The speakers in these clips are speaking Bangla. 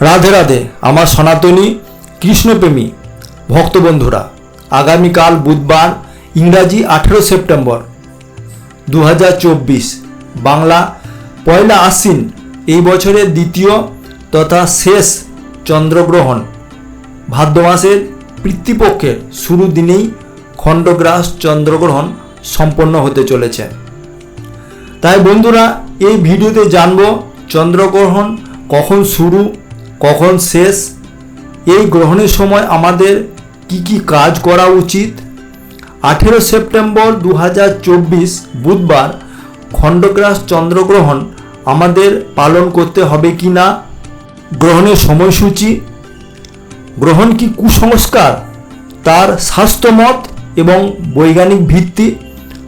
রাধে রাধে, আমার সনাতনী কৃষ্ণপ্রেমী ভক্তবন্ধুরা, আগামীকাল বুধবার, ইংরাজি আঠেরো সেপ্টেম্বর দু হাজার চব্বিশ, বাংলা পয়লা আশ্বিন, এই বছরের দ্বিতীয় তথা শেষ চন্দ্রগ্রহণ। ভাদ্র মাসের পিতৃপক্ষের শুরু দিনেই খণ্ডগ্রাস চন্দ্রগ্রহণ সম্পন্ন হতে চলেছে। তাই বন্ধুরা, এই ভিডিওতে জানব চন্দ্রগ্রহণ কখন শুরু কখন শেষ? এই গ্রহণের সময় আমাদের কি কি কাজ করা উচিত? আঠেরো সেপ্টেম্বর দু হাজার চব্বিশ বুধবার খণ্ডগ্রাস চন্দ্রগ্রহণ আমাদের পালন করতে হবে কি না? গ্রহণের সময়সূচি? গ্রহণ কি কুসংস্কার? তার স্বাস্থ্যমত এবং বৈজ্ঞানিক ভিত্তি?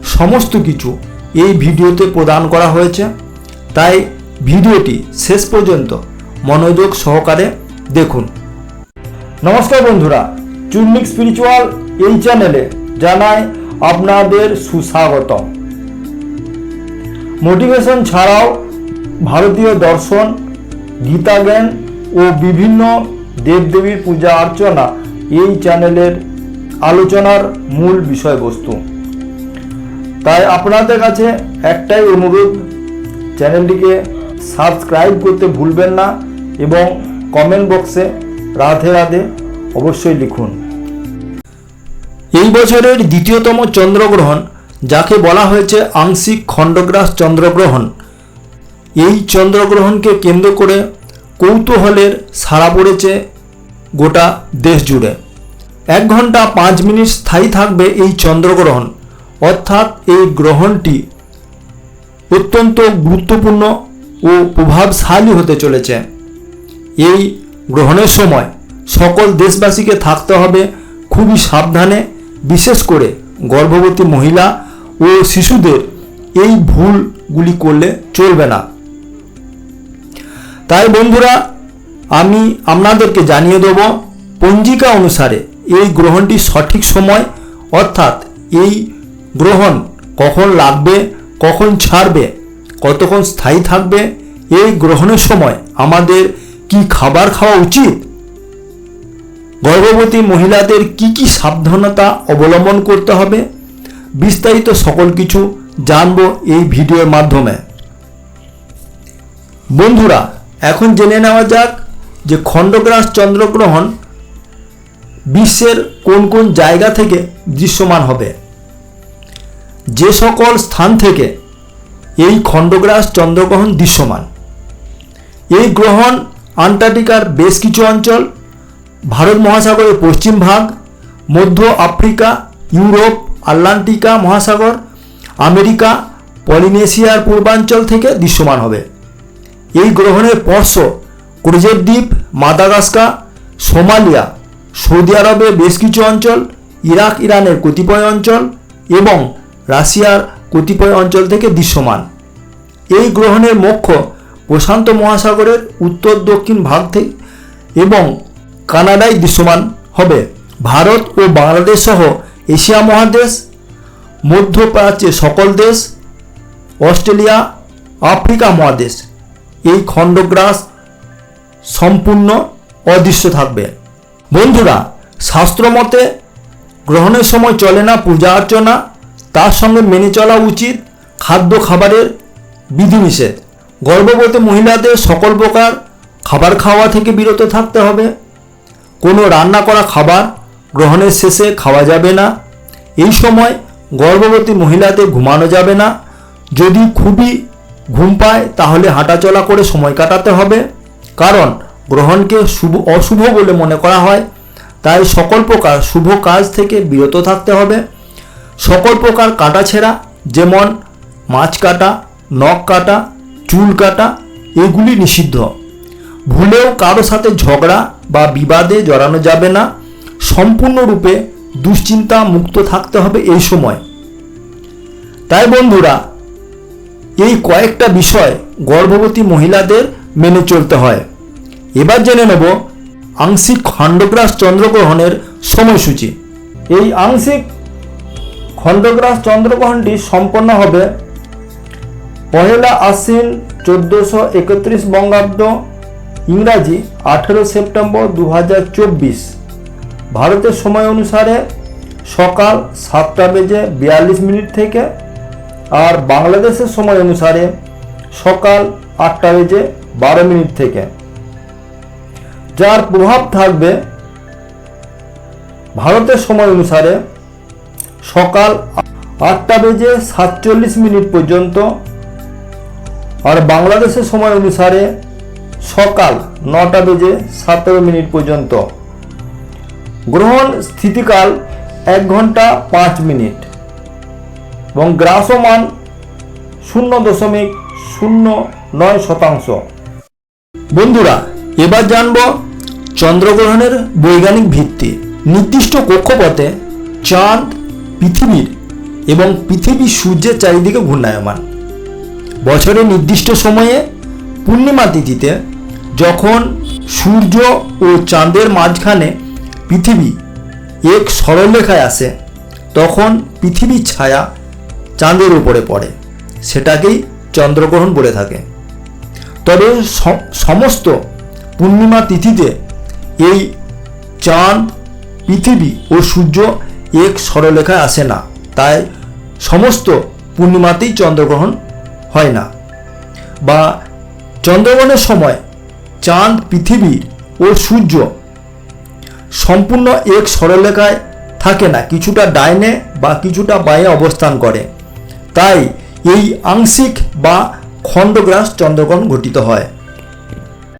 সমস্ত কিছু এই ভিডিওতে প্রদান করা হয়েছে। তাই ভিডিওটি শেষ পর্যন্ত মনোযোগ সহকারে দেখুন। নমস্কার বন্ধুরা, চুন্নিক স্পিরিচুয়াল এই চ্যানেলে জানাই আপনাদের সুস্বাগতম। মোটিভেশন ছাড়াও ভারতীয় দর্শন গীতা জ্ঞান ও বিভিন্ন দেবদেবীর পূজা অর্চনা এই চ্যানেলের আলোচনার মূল বিষয়বস্তু। তাই আপনাদের কাছে একটাই অনুরোধ চ্যানেলটিকে সাবস্ক্রাইব করতে ভুলবেন না। এবং কমেন্ট বক্সে রাধে রাধে অবশ্যই লিখুন। এই বছরের দ্বিতীয়তম চন্দ্রগ্রহণ, যাকে বলা হয়েছে আংশিক খণ্ডগ্রাস চন্দ্রগ্রহণ, এই চন্দ্রগ্রহণকে কেন্দ্র করে কৌতূহলের সাড়া পড়েছে গোটা দেশ জুড়ে। এক ঘণ্টা পাঁচ মিনিট স্থায়ী থাকবে এই চন্দ্রগ্রহণ, অর্থাৎ এই গ্রহণটি অত্যন্ত গুরুত্বপূর্ণ ও প্রভাবশালী হতে চলেছে। এই গ্রহণের সময় সকল দেশবাসীকে থাকতে হবে খুবই সাবধানে, বিশেষ করে গর্ভবতী মহিলা ও শিশুদের এই ভুলগুলি করলে চলবে না। তাই বন্ধুরা, আমি আপনাদেরকে জানিয়ে দেব, পঞ্জিকা অনুসারে এই গ্রহণটি সঠিক সময়, অর্থাৎ এই গ্রহণ কখন লাগবে, কখন ছাড়বে, কতক্ষণ স্থায়ী থাকবে, এই গ্রহণের সময় আমাদের কি খাবার খাওয়া উচিত? গর্ভবতী মহিলাদের কি কি সাবধানতা অবলম্বন করতে হবে? বিস্তারিত সকল কিছু জানব এই ভিডিওর মাধ্যমে। বন্ধুরা, এখন জেনে নেওয়া যাক যে খণ্ডগ্রাস চন্দ্রগ্রহণ বিশ্বের কোন কোন জায়গা থেকে দৃশ্যমান হবে। যে সকল স্থান থেকে এই খণ্ডগ্রাস চন্দ্রগ্রহণ দৃশ্যমান। এই গ্রহণ আন্টার্কটিকার বেশ কিছু অঞ্চল, ভারত মহাসাগরের পশ্চিম ভাগ, মধ্য আফ্রিকা, ইউরোপ, আটলান্টিকা মহাসাগর, আমেরিকা, পলিনেশিয়ার পূর্বাঞ্চল থেকে দৃশ্যমান হবে। এই গ্রহণের স্পর্শ ক্রুজের দ্বীপ মাদাগাস্কা সোমালিয়া, সৌদি আরবের বেশ কিছু অঞ্চল, ইরাক, ইরানের কতিপয় অঞ্চল এবং রাশিয়ার কতিপয় অঞ্চল থেকে দৃশ্যমান। এই গ্রহণের মুখ্য প্রশান্ত মহাসাগরের উত্তর, দক্ষিণ থেকে এবং কানাডায় দৃশ্যমান হবে। ভারত ও বাংলাদেশ সহ এশিয়া মহাদেশ মধ্যপ্রাচ্যের সকল দেশ, অস্ট্রেলিয়া, আফ্রিকা মহাদেশ, এই খণ্ডগ্রাস সম্পূর্ণ অদৃশ্য থাকবে। বন্ধুরা শাস্ত্রমতে গ্রহণের সময় চলে না পূজা অর্চনা, তার সঙ্গে মেনে চলা উচিত খাদ্য খাবারের বিধিনিষেধ। গর্ভবতী মহিলাদের সকল প্রকার খাবার খাওয়া থেকে বিরত থাকতে হবে। কোনো রান্না করা খাবার গ্রহণের শেষে খাওয়া যাবে না। এই সময় গর্ভবতী মহিলাদের ঘুমানো যাবে না। যদি খুবই ঘুম পায়, তাহলে হাঁটাচলা করে সময় কাটাতে হবে। কারণ গ্রহণকে শুভ, অশুভ বলে মনে করা হয়। তাই সকল প্রকার শুভ কাজ থেকে বিরত থাকতে হবে। সকল প্রকার কাটাছেঁড়া যেমন মাছ কাটা, নখ কাটা চুল কাটা, এগুলি নিষিদ্ধ। ভুলেও কারও সাথে ঝগড়া বা বিবাদে জড়ানো যাবে না। সম্পূর্ণরূপে দুশ্চিন্তা মুক্ত থাকতে হবে এই সময়। তাই বন্ধুরা, এই কয়েকটা বিষয় গর্ভবতী মহিলাদের মেনে চলতে হয়। এবার জেনে নেব আংশিক খণ্ডগ্রাস চন্দ্রগ্রহণের সময়সূচি। এই আংশিক খণ্ডগ্রাস চন্দ্রগ্রহণটি সম্পন্ন হবে পহেলা আশ্বিন চোদ্দোশো একত্রিশ বঙ্গাব্দ, ইংরাজি আঠেরো সেপ্টেম্বর দু হাজার চব্বিশ। ভারতের সময় অনুসারে সকাল সাতটা বেজে বিয়াল্লিশ মিনিট থেকে আর বাংলাদেশের সময় অনুসারে সকাল আটটা বেজে বারো মিনিট থেকে। যার প্রভাব থাকবে ভারতের সময় অনুসারে সকাল আটটা বেজে সাতচল্লিশ মিনিট পর্যন্ত আর বাংলাদেশের সময় অনুসারে সকাল নটা বেজে সতেরো মিনিট পর্যন্ত। গ্রহণ স্থিতিকাল এক ঘণ্টা পাঁচ মিনিট এবং গ্রাসমান শূন্য দশমিক শূন্য নয় শতাংশ। বন্ধুরা, এবার জানব চন্দ্রগ্রহণের বৈজ্ঞানিক ভিত্তি। নির্দিষ্ট কক্ষপথে চাঁদ, পৃথিবীর এবং পৃথিবী সূর্যের চারিদিকে ঘূর্ণায়মান। বছরের নির্দিষ্ট সময়ে পূর্ণিমা তিথিতে যখন সূর্য ও চাঁদের মাঝখানে পৃথিবী এক সরলরেখায় আসে, তখন পৃথিবীর ছায়া চাঁদের উপরে পড়ে। সেটাকেই চন্দ্রগ্রহণ বলে থাকে। তবে সমস্ত পূর্ণিমা তিথিতে এই চাঁদ, পৃথিবী ও সূর্য এক সরলরেখায় আসে না। তাই সমস্ত পূর্ণিমাতেই চন্দ্রগ্রহণ হয় না। বা চন্দ্রগ্রহণের সময় চাঁদ, পৃথিবী ও সূর্য সম্পূর্ণ এক সরলেখায় থাকে না, কিছুটা ডাইনে বা কিছুটা বাঁয়ে অবস্থান করে। তাই এই আংশিক বা খণ্ডগ্রাস চন্দ্রগ্রহণ ঘটিত হয়।